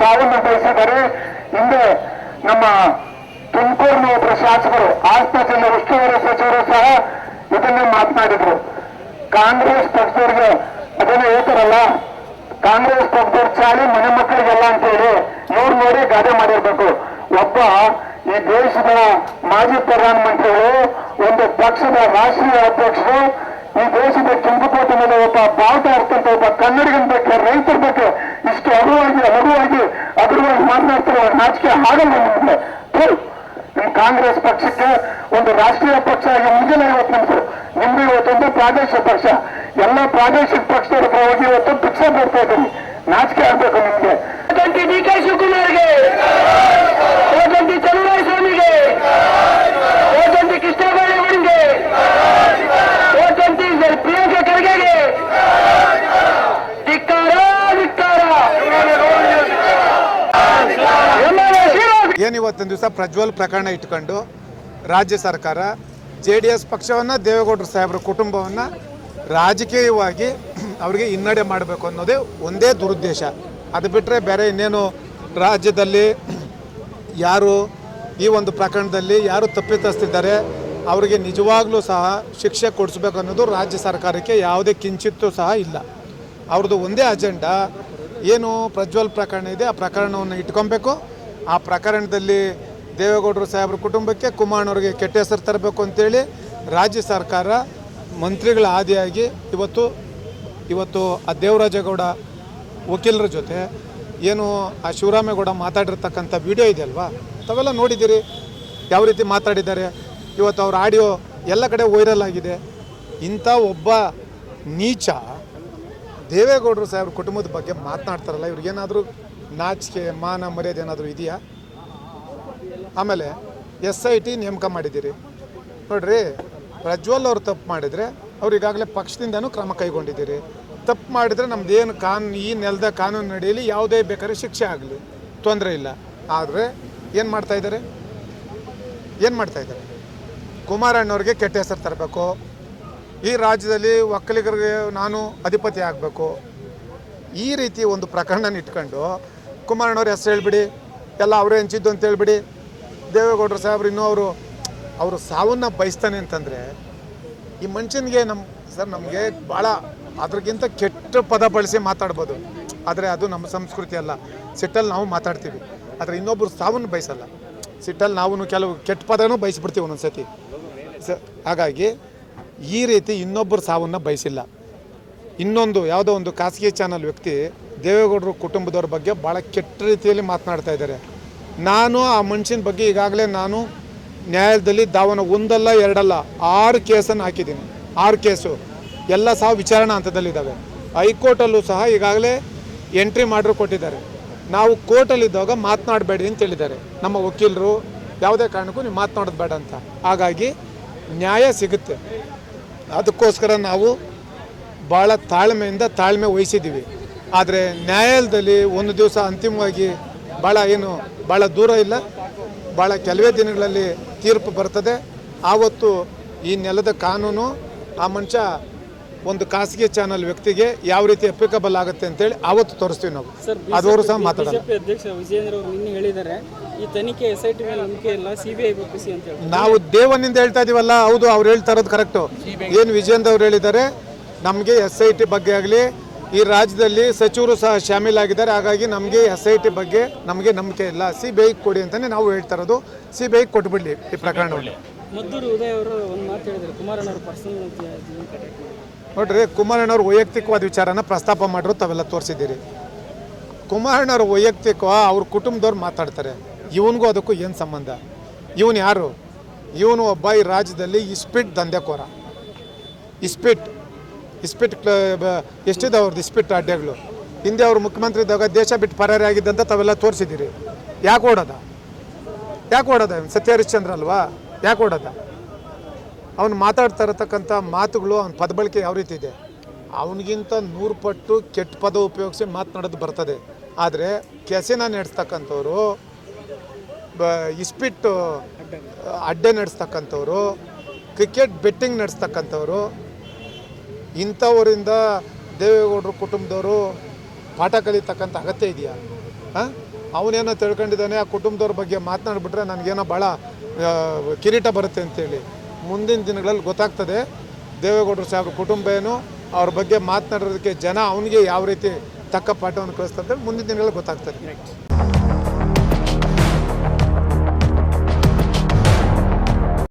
ಸಾವನ್ನ ಬಯಸಿದ್ದಾರೆ ಹಿಂದೆ ನಮ್ಮ ತುಮಕೂರಿನ ಒಬ್ಬರು ಶಾಸಕರು ಹಾಸನ ಜಿಲ್ಲೆ ಉಸ್ತುವಾರಿ ಸಚಿವರು ಸಹ ಇದನ್ನೇ ಮಾತನಾಡಿದ್ರು. ಕಾಂಗ್ರೆಸ್ ಪಕ್ಷದವ್ರಿಗೆ ಅದನ್ನ ಹೇಳ್ತಾರಲ್ಲ, ಕಾಂಗ್ರೆಸ್ ಪಕ್ಷದವ್ರ ಚಾಲಿ ಮನೆ ಮಕ್ಕಳಿಗೆಲ್ಲ ಅಂತೇಳಿ ಇವ್ರು ನೋಡಿ ಗಾದೆ ಮಾಡಿರ್ಬೇಕು. ಒಬ್ಬ ಈ ದೇಶದ ಮಾಜಿ ಪ್ರಧಾನಮಂತ್ರಿಗಳು, ಒಂದು ಪಕ್ಷದ ರಾಷ್ಟ್ರೀಯ ಅಧ್ಯಕ್ಷರು, ಈ ದೇಶದ ಕೆಂಪುಕೋಟೆ ಮೇಲೆ ಒಬ್ಬ ಬಾವುಟ ಇರ್ತಂತ ಒಬ್ಬ ಕನ್ನಡಿಗನ ಬಗ್ಗೆ ರೈತರ ನಿಮ್ಗೆ ನಿಮ್ ಕಾಂಗ್ರೆಸ್ ಪಕ್ಷಕ್ಕೆ ಒಂದು ರಾಷ್ಟ್ರೀಯ ಪಕ್ಷ ಆಗಿ ಮುಂದಿನ ಇವತ್ತು ನಿಮ್ದು ನಿಮ್ದು ಇವತ್ತೊಂದು ಪ್ರಾದೇಶಿಕ ಪಕ್ಷ. ಎಲ್ಲ ಪ್ರಾದೇಶಿಕ ಪಕ್ಷದವರ ಹೋಗಿ ಇವತ್ತು ಭಿಕ್ಷೆ ಬರ್ತಾ ಇವತ್ತಿನ ದಿವಸ ಪ್ರಜ್ವಲ್ ಪ್ರಕರಣ ಇಟ್ಕೊಂಡು ರಾಜ್ಯ ಸರ್ಕಾರ ಜೆ ಡಿ ಎಸ್ ಪಕ್ಷವನ್ನು ದೇವೇಗೌಡರ ಸಾಹೇಬ್ರ ಕುಟುಂಬವನ್ನು ರಾಜಕೀಯವಾಗಿ ಅವರಿಗೆ ಹಿನ್ನಡೆ ಮಾಡಬೇಕು ಅನ್ನೋದೇ ಒಂದೇ ದುರುದ್ದೇಶ. ಅದು ಬಿಟ್ಟರೆ ಬೇರೆ ಇನ್ನೇನು ರಾಜ್ಯದಲ್ಲಿ ಯಾರು ಈ ಒಂದು ಪ್ರಕರಣದಲ್ಲಿ ಯಾರು ತಪ್ಪಿತಸ್ತಿದ್ದಾರೆ ಅವರಿಗೆ ನಿಜವಾಗ್ಲೂ ಸಹ ಶಿಕ್ಷೆ ಕೊಡಿಸ್ಬೇಕು ಅನ್ನೋದು ರಾಜ್ಯ ಸರ್ಕಾರಕ್ಕೆ ಯಾವುದೇ ಕಿಂಚಿತ್ತೂ ಸಹ ಇಲ್ಲ. ಅವ್ರದ್ದು ಒಂದೇ ಅಜೆಂಡಾ, ಏನು ಪ್ರಜ್ವಲ್ ಪ್ರಕರಣ ಇದೆ ಆ ಪ್ರಕರಣವನ್ನು ಇಟ್ಕೊಬೇಕು. ಆ ಪ್ರಕರಣದಲ್ಲಿ ದೇವೇಗೌಡರು ಸಾಹೇಬ್ರ ಕುಟುಂಬಕ್ಕೆ ಕುಮಾರವ್ರಿಗೆ ಕೆಟ್ಟ ಹೆಸರು ತರಬೇಕು ಅಂತೇಳಿ ರಾಜ್ಯ ಸರ್ಕಾರ ಮಂತ್ರಿಗಳ ಆದಿಯಾಗಿ ಇವತ್ತು ಇವತ್ತು ಆ ದೇವರಾಜೇಗೌಡ ವಕೀಲರ ಜೊತೆ ಏನು ಆ ಶಿವರಾಮೇಗೌಡ ಮಾತಾಡಿರ್ತಕ್ಕಂಥ ವಿಡಿಯೋ ಇದೆ ಅಲ್ವಾ ತಾವೆಲ್ಲ ನೋಡಿದ್ದೀರಿ. ಯಾವ ರೀತಿ ಮಾತಾಡಿದ್ದಾರೆ. ಇವತ್ತು ಅವ್ರ ಆಡಿಯೋ ಎಲ್ಲ ಕಡೆ ವೈರಲ್ ಆಗಿದೆ. ಇಂಥ ಒಬ್ಬ ನೀಚ ದೇವೇಗೌಡರು ಸಾಹೇಬ್ರ ಕುಟುಂಬದ ಬಗ್ಗೆ ಮಾತನಾಡ್ತಾರಲ್ಲ, ಇವ್ರಿಗೇನಾದರೂ ನಾಚಿಕೆ, ಮಾನ, ಮರ್ಯಾದೆ ಏನಾದರೂ ಇದೆಯಾ? ಆಮೇಲೆ ಎಸ್ ಐ ಟಿ ನೇಮಕ ಮಾಡಿದ್ದೀರಿ. ನೋಡ್ರಿ, ಪ್ರಜ್ವಲ್ ಅವರು ತಪ್ಪು ಮಾಡಿದರೆ ಅವ್ರು ಈಗಾಗಲೇ ಪಕ್ಷದಿಂದನೂ ಕ್ರಮ ಕೈಗೊಂಡಿದ್ದೀರಿ. ತಪ್ಪು ಮಾಡಿದರೆ ನಮ್ದು ಏನು ಕಾನೂನು ಈ ನೆಲದ ಕಾನೂನು ನಡೆಯಲಿ ಯಾವುದೇ ಬೇಕಾದ್ರೆ ಶಿಕ್ಷೆ ಆಗಲಿ. ತೊಂದರೆ ಇಲ್ಲ. ಆದರೆ ಏನು ಮಾಡ್ತಾ ಇದ್ದಾರೆ? ಏನು ಮಾಡ್ತಾ ಇದ್ದಾರೆ? ಕುಮಾರಣ್ಣವ್ರಿಗೆ ಕೆಟ್ಟ ಹೆಸರು ತರಬೇಕು. ಈ ರಾಜ್ಯದಲ್ಲಿ ಒಕ್ಕಲಿಗರಿಗೆ ನಾನು ಅಧಿಪತಿ ಆಗಬೇಕು. ಈ ರೀತಿ ಒಂದು ಪ್ರಕರಣ ಇಟ್ಕೊಂಡು ಕುಮಾರಣ್ಣವ್ರ ಹೆಸರು ಹೇಳ್ಬಿಡಿ, ಎಲ್ಲ ಅವರೇ ಹಂಚಿದ್ದು ಅಂತ ಹೇಳ್ಬಿಡಿ. ದೇವೇಗೌಡರು ಸಾಹೇಬ್ರು ಇನ್ನೂ ಅವರು ಅವರು ಸಾವನ್ನ ಬಯಸ್ತಾನೆ ಅಂತಂದರೆ, ಈ ಮನುಷ್ಯನಿಗೆ ನಮ್ಮ ಸರ್ ನಮಗೆ ಭಾಳ ಅದ್ರಗಿಂತ ಕೆಟ್ಟ ಪದ ಬಳಸಿ ಮಾತಾಡ್ಬೋದು. ಆದರೆ ಅದು ನಮ್ಮ ಸಂಸ್ಕೃತಿ ಅಲ್ಲ. ಸಿಟ್ಟಲ್ಲಿ ನಾವು ಮಾತಾಡ್ತೀವಿ. ಆದರೆ ಇನ್ನೊಬ್ಬರು ಸಾವನ್ನು ಬಯಸಲ್ಲ. ಸಿಟ್ಟಲ್ಲಿ ನಾವು ಕೆಲವು ಕೆಟ್ಟ ಪದನೂ ಬಯಸ್ಬಿಡ್ತೀವಿ ಒಂದೊಂದು ಸತಿ ಸ, ಹಾಗಾಗಿ ಈ ರೀತಿ ಇನ್ನೊಬ್ಬರು ಸಾವನ್ನು ಬಯಸಿಲ್ಲ. ಇನ್ನೊಂದು, ಯಾವುದೋ ಒಂದು ಖಾಸಗಿ ಚಾನಲ್ ವ್ಯಕ್ತಿ ದೇವೇಗೌಡರು ಕುಟುಂಬದವ್ರ ಬಗ್ಗೆ ಭಾಳ ಕೆಟ್ಟ ರೀತಿಯಲ್ಲಿ ಮಾತನಾಡ್ತಾ ಇದ್ದಾರೆ. ನಾನು ಆ ಮನುಷ್ಯನ ಬಗ್ಗೆ ಈಗಾಗಲೇ ನಾನು ನ್ಯಾಯಾಲಯದಲ್ಲಿ ದಾವನ ಒಂದಲ್ಲ, ಎರಡಲ್ಲ, ಆರು ಕೇಸನ್ನು ಹಾಕಿದ್ದೀನಿ. ಆರು ಕೇಸು. ಎಲ್ಲ ಸಹ ವಿಚಾರಣಾ ಹಂತದಲ್ಲಿದ್ದಾವೆ. ಹೈಕೋರ್ಟಲ್ಲೂ ಸಹ ಈಗಾಗಲೇ ಎಂಟ್ರಿ ಮಾಡ್ರು ಕೊಟ್ಟಿದ್ದಾರೆ. ನಾವು ಕೋರ್ಟಲ್ಲಿದ್ದಾಗ ಮಾತನಾಡಬೇಡಿ ಅಂತ ಹೇಳಿದ್ದಾರೆ. ನಮ್ಮ ವಕೀಲರು ಯಾವುದೇ ಕಾರಣಕ್ಕೂ ನೀವು ಮಾತನಾಡೋದು ಬೇಡ ಅಂತ. ಹಾಗಾಗಿ ನ್ಯಾಯ ಸಿಗುತ್ತೆ. ಅದಕ್ಕೋಸ್ಕರ ನಾವು ಭಾಳ ತಾಳ್ಮೆಯಿಂದ ತಾಳ್ಮೆ ವಹಿಸಿದ್ದೀವಿ. ಆದರೆ ನ್ಯಾಯಾಲಯದಲ್ಲಿ ಒಂದು ದಿವಸ ಅಂತಿಮವಾಗಿ ಭಾಳ ಏನು ಭಾಳ ದೂರ ಇಲ್ಲ. ಭಾಳ ಕೆಲವೇ ದಿನಗಳಲ್ಲಿ ತೀರ್ಪು ಬರ್ತದೆ. ಆವತ್ತು ಈ ನೆಲದ ಕಾನೂನು ಆ ಮನುಷ್ಯ ಒಂದು ಖಾಸಗಿ ಚಾನಲ್ ವ್ಯಕ್ತಿಗೆ ಯಾವ ರೀತಿ ಅಪ್ಲಿಕಬಲ್ ಆಗುತ್ತೆ ಅಂತೇಳಿ ಆವತ್ತು ತೋರಿಸ್ತೀವಿ ನಾವು. ಅದವರು ಸಹ ಮಾತಾಡೋಣ. ಅಧ್ಯಕ್ಷ ವಿಜೇಂದ್ರ ಅವರು ನಿನ್ನೆ ಹೇಳಿದ್ದಾರೆ ಈ ತನಿಖೆ ಎಸ್ ಐ ಟಿ ಮೇಲೆ ನಂಬಿಕೆ ಇಲ್ಲ ಸಿಬಿಐ ಒಪ್ಪಿಸಿ ಅಂತ ಹೇಳಿ ನಾವು ದೇವನಿಂದ ಹೇಳ್ತಾ ಇದೀವಲ್ಲ ಹೌದು ಅವ್ರು ಹೇಳ್ತಾ ಇರೋದು ಕರೆಕ್ಟು ಏನು ವಿಜಯೇಂದ್ರ ಅವ್ರು ಹೇಳಿದ್ದಾರೆ ನಮಗೆ ಎಸ್ ಐ ಟಿ ಬಗ್ಗೆ ಆಗಲಿ ಈ ರಾಜ್ಯದಲ್ಲಿ ಸಚಿವರು ಸಹ ಶಾಮೀಲಾಗಿದ್ದಾರೆ. ಹಾಗಾಗಿ ನಮಗೆ ಎಸ್ ಐ ಟಿ ಬಗ್ಗೆ ನಮಗೆ ನಂಬಿಕೆ ಇಲ್ಲ. ಸಿ ಬಿ ಐ ಕೊಡಿ ಅಂತಲೇ ನಾವು ಹೇಳ್ತಾ ಇರೋದು. ಸಿ ಬಿ ಐ ಕೊಟ್ಬಿಡ್ಲಿ ಈ ಪ್ರಕರಣವನ್ನು ಮದ್ದೂರು ಉದಯ್ ಅವರು ಒಂದು ಮಾತು ಹೇಳಿದ್ದಾರೆ ಕುಮಾರಣ್ಣವರು ಪರ್ಸನಲ್ ನೋಡ್ರಿ ಕುಮಾರಣ್ಣವ್ರ ವೈಯಕ್ತಿಕವಾದ ವಿಚಾರನ ಪ್ರಸ್ತಾಪ ಮಾಡಿರೋ ತಾವೆಲ್ಲ ತೋರಿಸಿದ್ದೀರಿ. ಕುಮಾರಣ್ಣವ್ರ ವೈಯಕ್ತಿಕ ಅವ್ರ ಕುಟುಂಬದವ್ರು ಮಾತಾಡ್ತಾರೆ. ಇವನಿಗೂ ಅದಕ್ಕೂ ಏನು ಸಂಬಂಧ? ಇವನು ಯಾರು? ಇವನು ಒಬ್ಬ ಈ ರಾಜ್ಯದಲ್ಲಿ ಇಸ್ಪಿಟ್ ದಂಧೆಕೋರ. ಇಸ್ಪಿಟ್. ಇಸ್ಪಿಟ್ ಕ್ಲ ಬ- ಎಷ್ಟಿದೆ ಅವ್ರದ್ದು ಇಸ್ಪಿಟ್ ಅಡ್ಡೆಗಳು. ಹಿಂದೆ ಅವರು ಮುಖ್ಯಮಂತ್ರಿ ಇದ್ದಾಗ ದೇಶ ಬಿಟ್ಟು ಪರಾರಿ ಆಗಿದ್ದಂತ ತಾವೆಲ್ಲ ತೋರಿಸಿದ್ದೀರಿ. ಯಾಕೆ ಓಡೋದ? ಯಾಕೆ ಓಡೋದ? ಸತ್ಯ ಹರಿಶ್ಚಂದ್ರ ಅಲ್ವಾ? ಯಾಕೆ ಓಡೋದ? ಅವನು ಮಾತಾಡ್ತಾ ಇರತಕ್ಕಂಥ ಮಾತುಗಳು ಅವನ ಪದಬಳಕೆ ಯಾವ ರೀತಿ ಇದೆ? ಅವನಿಗಿಂತ ನೂರು ಪಟ್ಟು ಕೆಟ್ಟ ಪದ ಉಪಯೋಗಿಸಿ ಮಾತನಾಡೋದು ಬರ್ತದೆ. ಆದರೆ ಕೆಸಿನ ನಡೆಸ್ತಕ್ಕಂಥವ್ರು ಬ ಇಸ್ಪಿಟ್ಟು ಅಡ್ಡೆ. ನಡೆಸ್ತಕ್ಕಂಥವ್ರು ಕ್ರಿಕೆಟ್ ಬೆಟ್ಟಿಂಗ್ ನಡೆಸ್ತಕ್ಕಂಥವ್ರು ಇಂಥವರಿಂದ ದೇವೇಗೌಡರು ಕುಟುಂಬದವರು ಪಾಠ ಕಲಿತಕ್ಕಂಥ ಅಗತ್ಯ ಇದೆಯಾ? ಹಾಂ? ಅವನೇನೋ ತಿಳ್ಕೊಂಡಿದ್ದಾನೆ, ಆ ಕುಟುಂಬದವ್ರ ಬಗ್ಗೆ ಮಾತನಾಡಿಬಿಟ್ರೆ ನನಗೇನೋ ಭಾಳ ಕಿರೀಟ ಬರುತ್ತೆ ಅಂತೇಳಿ. ಮುಂದಿನ ದಿನಗಳಲ್ಲಿ ಗೊತ್ತಾಗ್ತದೆ, ದೇವೇಗೌಡರು ಸಾಹೇಬ್ರ ಕುಟುಂಬ ಏನು, ಅವ್ರ ಬಗ್ಗೆ ಮಾತನಾಡೋದಕ್ಕೆ ಜನ ಅವನಿಗೆ ಯಾವ ರೀತಿ ತಕ್ಕ ಪಾಠವನ್ನು ಕಳಿಸ್ತಾರೆ ಮುಂದಿನ ದಿನಗಳಲ್ಲಿ ಗೊತ್ತಾಗ್ತದೆ.